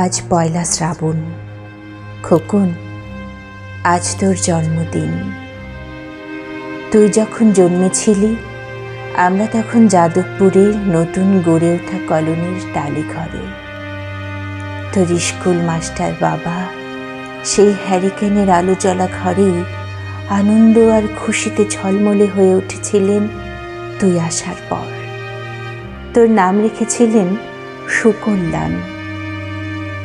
আজ পয়লা শ্রাবণ। খোকন, আজ তোর জন্মদিন। তুই যখন জন্মেছিলি, আমরা তখন যাদবপুরের নতুন গড়ে ওঠা কলোনির টালি ঘরে তোর স্কুল মাস্টার বাবা সেই হ্যারিকেনের আলো জ্বলা ঘরেই আনন্দ আর খুশিতে ঝলমলে হয়ে উঠেছিলেন তুই আসার পর। তোর নাম রেখেছিলেন সুকল্যাণ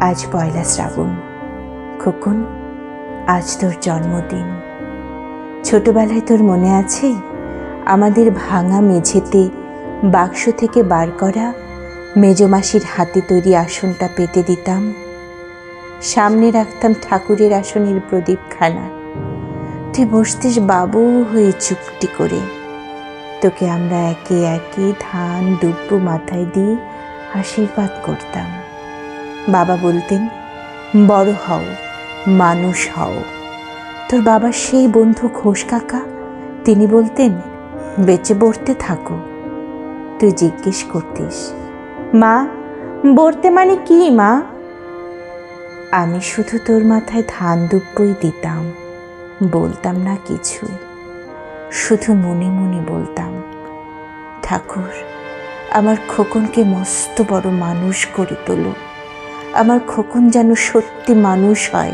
আজ পয়লা শ্রাবণ। খোকন, আজ তোর জন্মদিন। ছোটবেলায় তোর মনে আছে, আমাদের ভাঙা মেঝেতে বাক্স থেকে বার করা মেজমাসির হাতে তৈরি আসনটা পেতে দিতাম। সামনে রাখতাম ঠাকুরের আসনের প্রদীপখানা। তুই বসতিস বাবু হয়ে চুপটি করে। তোকে আমরা একে একে ধান দুব্বু মাথায় দিয়ে আশীর্বাদ করতাম। বাবা বলতেন, বড় হও, মানুষ হও। তোর বাবার সেই বন্ধু ঘোষ কাকা? তিনি বলতেন, বেঁচে বড়তে থাকো। তুই জিজ্ঞেস করতিস, মা, বড়তে মানে কি, মা? আমি শুধু তোর মাথায় ধান দুব্বই দিতাম, বলতাম না কিছু। শুধু মনে মনে বলতাম, ঠাকুর, আমার খোকনকে মস্ত বড় মানুষ করে তোলো আমার খোকন যেন সত্যি মানুষ হয়।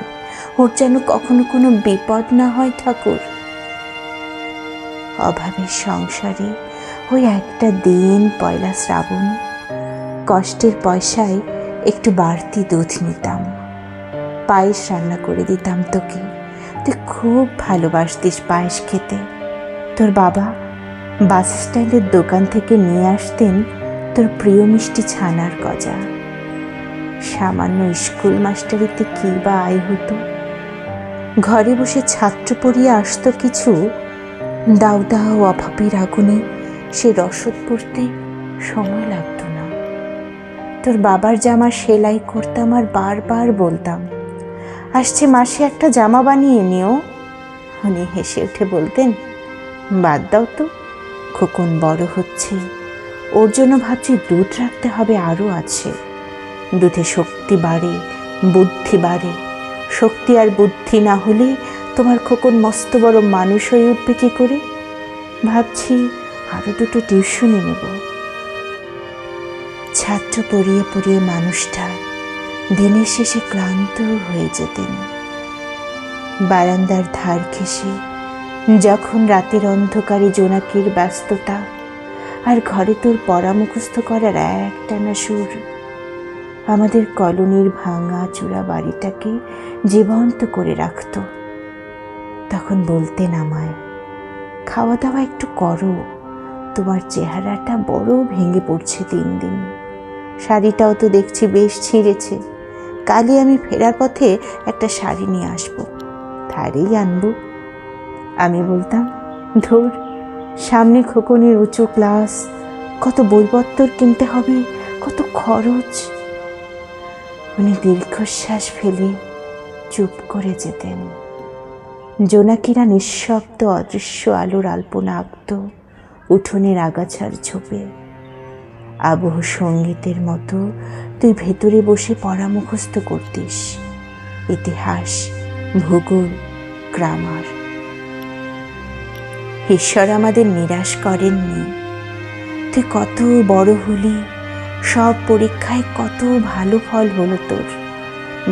ওর যেন কখনো কোনো বিপদ না হয় ঠাকুর। অভাবের সংসারে ওই একটা দিন পয়লা শ্রাবণ। কষ্টের পয়সায় একটু বাড়তি দুধ নিতাম। পায়েস রান্না করে দিতাম তোকে। তুই খুব ভালোবাসতিস পায়েস খেতে। তোর বাবা বাস স্ট্যান্ডের দোকান থেকে নিয়ে আসতেন তোর প্রিয় মিষ্টি ছানার গজা। সামান্য স্কুল মাস্টারিতে কী বা আয় হতো? ঘরে বসে ছাত্র পড়িয়ে আসতো কিছু? দাউ দাউ অভাবের আগুনে সে রসদ পড়তে সময় লাগতো না। তোর বাবার জামা সেলাই করতাম আর বারবার বলতাম, আসছে মাসে একটা জামা বানিয়ে নিও। উনি হেসে উঠে বলতেন, বাদ দাও তো, খোকন বড় হচ্ছে। ওর জন্য ভাবছি দুধ রাখতে হবে আরও আছে। দুধে শক্তি বাড়ে, বুদ্ধি বাড়ে। শক্তি আর বুদ্ধি না হলে তোমার খোকন মস্ত বড় মানুষ হয়ে উঠবে কী করে? ভাবছি আরও দুটো টিউশনে নেব। ছাত্র পড়িয়ে পড়িয়ে মানুষটা দিনের শেষে ক্লান্ত হয়ে যেতেন। বারান্দার ধার ঘেঁষে যখন রাতের অন্ধকারে জোনাকির ব্যস্ততা আর ঘরে তোর পরামুখস্থ করার একটানা সুর আমাদের কলোনির ভাঙা চূড়া বাড়িটাকে জীবন্ত করে রাখত। তখন বলতেন আমায় খাওয়া দাওয়া একটু করো, তোমার চেহারাটা বড় ভেঙে পড়ছে দিন দিন। শাড়িটাও তো দেখছি বেশ ছিঁড়েছে। কালই আমি ফেরার পথে একটা শাড়ি নিয়ে আসব, তারই আনব। আমি বলতাম, ধর, সামনে খোকনের উঁচু ক্লাস কত বইপত্তর কিনতে হবে, কত খরচ। উনি দীর্ঘশ্বাস ফেলে চুপ করে যেতেন। জোনাকিরা নিঃশব্দ অদৃশ্য আলোর আলপনা আঁকত উঠোনের আগাছার ঝোপে। আবহ সঙ্গীতের মতো তুই ভেতরে বসে পড়া মুখস্থ করতিস। ইতিহাস, ভূগোল, গ্রামার। ঈশ্বর আমাদের নিরাশ করেননি। তুই কত বড় হলি সব পরীক্ষায় কত ভালো ফল হলো তোর।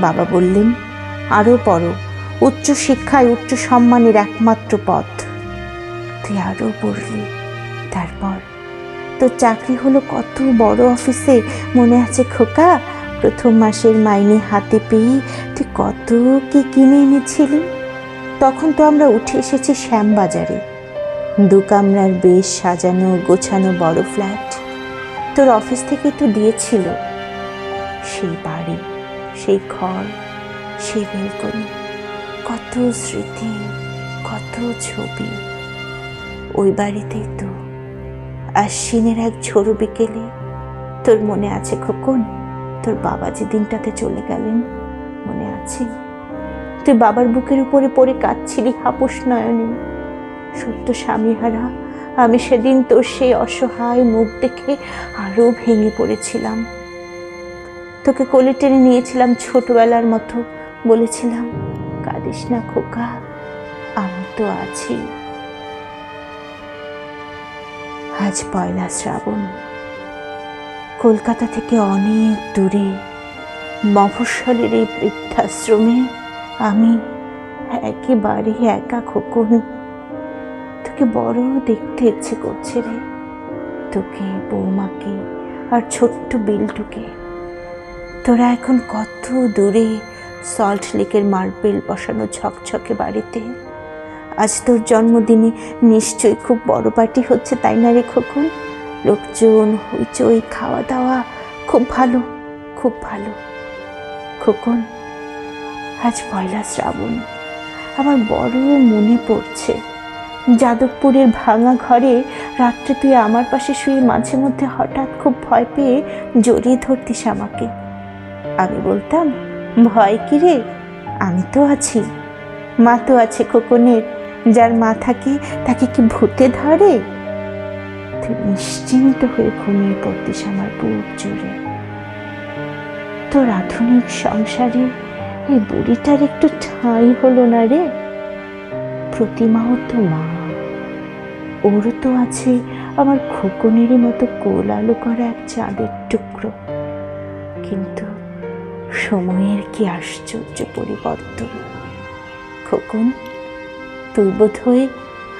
বাবা বললেন আরও পড়ো, উচ্চ শিক্ষায় উচ্চ সম্মানের একমাত্র পথ। তুই আরও পড়লি। তারপর তোর চাকরি হলো কত বড় অফিসে, মনে আছে খোকা? প্রথম মাসের মাইনে হাতে পেয়ে তুই কত কি কিনে এনেছিলি? তখন তো আমরা উঠে এসেছি শ্যামবাজারে। দু কামরার বেশ সাজানো গোছানো বড় ফ্ল্যাট। তোর অফিস থেকে তো দিয়েছিল। সেই বাড়ি, সেই ঘর, সেই বেলকনি, কত স্মৃতি, কত ছবি। ওই বাড়িতেই তো আশ্বিনের এক ঝোড়ো বিকেলে তোর মনে আছে খোকন? তোর বাবা যে দিনটাতে চলে গেলেন, মনে আছে? তুই বাবার বুকের উপরে পড়ে কাঁদছিলি হাপুস নয়নে। সত্য স্বামীহারা আমি সেদিন তোর সেই অসহায় মুখ দেখে আরও ভেঙে পড়েছিলাম। তোকে কোলে টেনে নিয়েছিলাম ছোটবেলার মতো। বলেছিলাম, কাঁদিস না খোকা, আমি তো আছি। আজ পয়লা শ্রাবণ। কলকাতা থেকে অনেক দূরে, মফস্বলের এই বৃদ্ধাশ্রমে আমি একেবারে একা খোকন। তোকে বড় দেখতে ইচ্ছে করছে রে। তোকে, বৌমাকে আর ছোট্ট বিলটুকে। তোরা এখন কত দূরে সল্ট লেকের মার্বেল বসানো ঝকঝকে বাড়িতে? আজ তোর জন্মদিনে নিশ্চয়ই খুব বড় পার্টি হচ্ছে, তাই না রে খোকন? লোকজন, হইচই খাওয়া দাওয়া খুব ভালো খুব ভালো। খোকন, আজ পয়লা শ্রাবণ, আমার বড় মনে পড়ছে। যাদবপুরের ভাঙা ঘরে রাত্রে তুই আমার পাশে শুয়ে মাঝে মধ্যে হঠাৎ খুব ভয় পেয়ে জড়িয়ে ধরতিস আমাকে। আমি বলতাম, ভয় কি রে? আমি তো আছি। মা তো আছে খোকনের, যার মা থাকে তাকে কি ভূতে ধরে? তুই নিশ্চিন্ত হয়ে ঘুমিয়ে পড়তিস আমার বুক জুড়ে। তোর আধুনিক সংসারে এই বুড়িটার একটু ঠাঁই হলো না রে? প্রতিমাও তো মা। ওরও তো আছে আমার খোকনেরই মতো কোল আলো করা এক চাঁদের টুকরো। কিন্তু সময়ের কি আশ্চর্য পরিবর্তন। খোকন, তুই বোধ হয়ে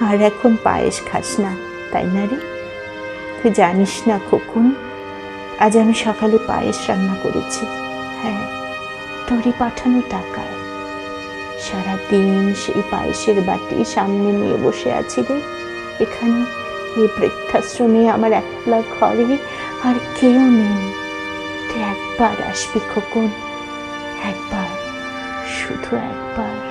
আর এখন পায়েস খাস না, তাই না রে? তুই জানিস না খোকন, আজ আমি সকালে পায়েস রান্না করেছি। হ্যাঁ তোরই পাঠানো টাকায় সারাদিন সেই পায়েসের বাটি সামনে নিয়ে বসে আছি রে। এখানে। এই বৃদ্ধাশ্রমে আমার একলা ঘরে আর কেউ নেই। তুই একবার আসবি খোকন। একবার, শুধু একবার।